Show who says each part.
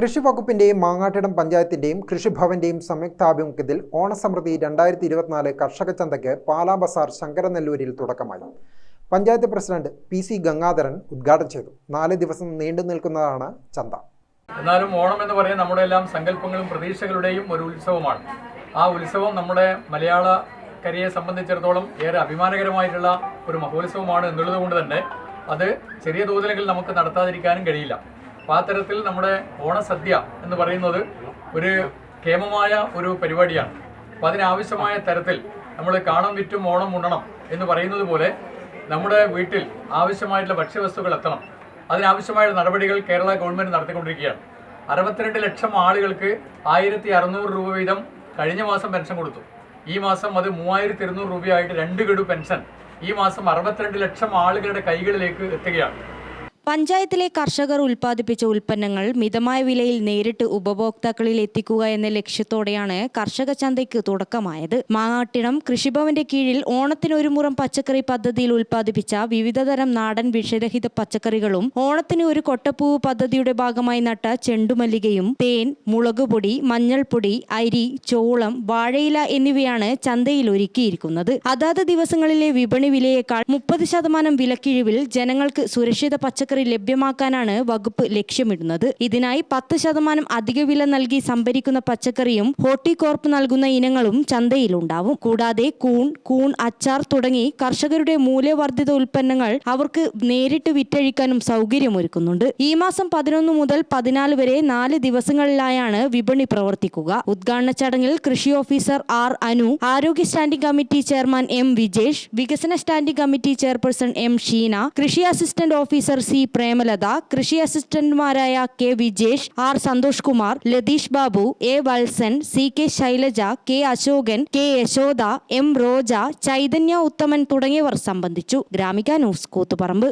Speaker 1: കൃഷി വകുപ്പിന്റെയും മാങ്ങാട്ടിടം പഞ്ചായത്തിന്റെയും കൃഷിഭവന്റെയും സംയുക്താഭിമുഖ്യത്തിൽ ഓണസമൃദ്ധി രണ്ടായിരത്തി ഇരുപത്തിനാല് കർഷക ചന്തയ്ക്ക് പാലാ ബസാർ ശങ്കരനെല്ലൂരിൽ തുടക്കമായി. Panchayat president P C Gangadharan ഉദ്ഘാടനം ചെയ്തു. നാല് ദിവസം നീണ്ടു നിൽക്കുന്നതാണ് ചന്ത.
Speaker 2: എന്നാലും ഓണം എന്ന് പറയുന്നത് നമ്മുടെ എല്ലാം സങ്കല്പങ്ങളും പ്രതീക്ഷകളുടെയും ഒരു ഉത്സവമാണ്. ആ ഉത്സവം നമ്മുടെ മലയാള കരയെ സംബന്ധിച്ചിടത്തോളം ഏറെ അഭിമാനകരമായിട്ടുള്ള ഒരു മഹോത്സവമാണ് എന്നുള്ളത് കൊണ്ട് തന്നെ അത് ചെറിയ തോതിലെങ്കിൽ നമുക്ക് നടത്താതിരിക്കാനും കഴിയില്ല. അപ്പോൾ ആ തരത്തിൽ നമ്മുടെ ഓണസദ്യ എന്ന് പറയുന്നത് ഒരു കേമമായ ഒരു പരിപാടിയാണ്. അപ്പോൾ അതിനാവശ്യമായ തരത്തിൽ നമ്മൾ കാണം വിറ്റും ഓണം ഉണ്ണണം എന്ന് പറയുന്നത് പോലെ നമ്മുടെ വീട്ടിൽ ആവശ്യമായിട്ടുള്ള ഭക്ഷ്യവസ്തുക്കൾ എത്തണം. അതിനാവശ്യമായ നടപടികൾ കേരള ഗവൺമെന്റ് നടത്തിക്കൊണ്ടിരിക്കുകയാണ്. അറുപത്തിരണ്ട് ലക്ഷം ആളുകൾക്ക് ആയിരത്തി അറുന്നൂറ് രൂപ വീതം കഴിഞ്ഞ മാസം പെൻഷൻ കൊടുത്തു. ഈ മാസം അത് മൂവായിരത്തി ഇരുന്നൂറ് രൂപയായിട്ട് രണ്ട് ഗഡു പെൻഷൻ ഈ മാസം അറുപത്തിരണ്ട് ലക്ഷം ആളുകളുടെ കൈകളിലേക്ക് എത്തുകയാണ്.
Speaker 3: പഞ്ചായത്തിലെ കർഷകർ ഉൽപ്പാദിപ്പിച്ച ഉൽപ്പന്നങ്ങൾ മിതമായ വിലയിൽ നേരിട്ട് ഉപഭോക്താക്കളിൽ എത്തിക്കുക എന്ന ലക്ഷ്യത്തോടെയാണ് കർഷക ചന്തയ്ക്ക് തുടക്കമായത്. മാങ്ങാട്ടിണം കൃഷിഭവന്റെ കീഴിൽ ഓണത്തിന് ഒരു മുറം പച്ചക്കറി പദ്ധതിയിൽ ഉൽപ്പാദിപ്പിച്ച വിവിധതരം നാടൻ വിഷരഹിത പച്ചക്കറികളും ഓണത്തിന് ഒരു കൊട്ടപ്പൂവ് പദ്ധതിയുടെ ഭാഗമായി നട്ട ചെണ്ടുമല്ലികയും തേൻ മുളകുപൊടി മഞ്ഞൾപ്പൊടി അരി ചോളം വാഴയില എന്നിവയാണ് ചന്തയിൽ ഒരുക്കിയിരിക്കുന്നത്. അതാത് ദിവസങ്ങളിലെ വിപണി വിലയേക്കാൾ മുപ്പത് ശതമാനം വിലക്കിഴിവിൽ ജനങ്ങൾക്ക് സുരക്ഷിത പച്ചക്കറി ലഭ്യമാക്കാനാണ് വകുപ്പ് ലക്ഷ്യമിടുന്നത്. ഇതിനായി പത്ത് ശതമാനം അധിക വില നൽകി സംഭരിക്കുന്ന പച്ചക്കറിയും ഹോർട്ടികോർപ്പ് നൽകുന്ന ഇനങ്ങളും ചന്തയിലുണ്ടാവും. കൂടാതെ കൂൺ കൂൺ അച്ചാർ തുടങ്ങി കർഷകരുടെ മൂല്യവർദ്ധിത ഉൽപ്പന്നങ്ങൾ അവർക്ക് നേരിട്ട് വിറ്റഴിക്കാനും സൗകര്യമൊരുക്കുന്നുണ്ട്. ഈ മാസം പതിനൊന്ന് മുതൽ പതിനാല് വരെ നാല് ദിവസങ്ങളിലായാണ് വിപണി പ്രവർത്തിക്കുക. ഉദ്ഘാടന ചടങ്ങിൽ കൃഷി ഓഫീസർ ആർ അനു ആരോഗ്യ standing committee chairman M Vijesh വികസന standing committee chairperson M Sheena കൃഷി അസിസ്റ്റന്റ് ഓഫീസർ സി പ്രേമലത കൃഷി അസിസ്റ്റന്റുമാരായ K Vijesh R Santhosh Kumar Latheesh Babu A Valsan C K Shailaja K Ashokan K Yashoda M Roja Chaithanya Uthaman തുടങ്ങിയവർ സംബന്ധിച്ചു. Gramika news Koothuparamba.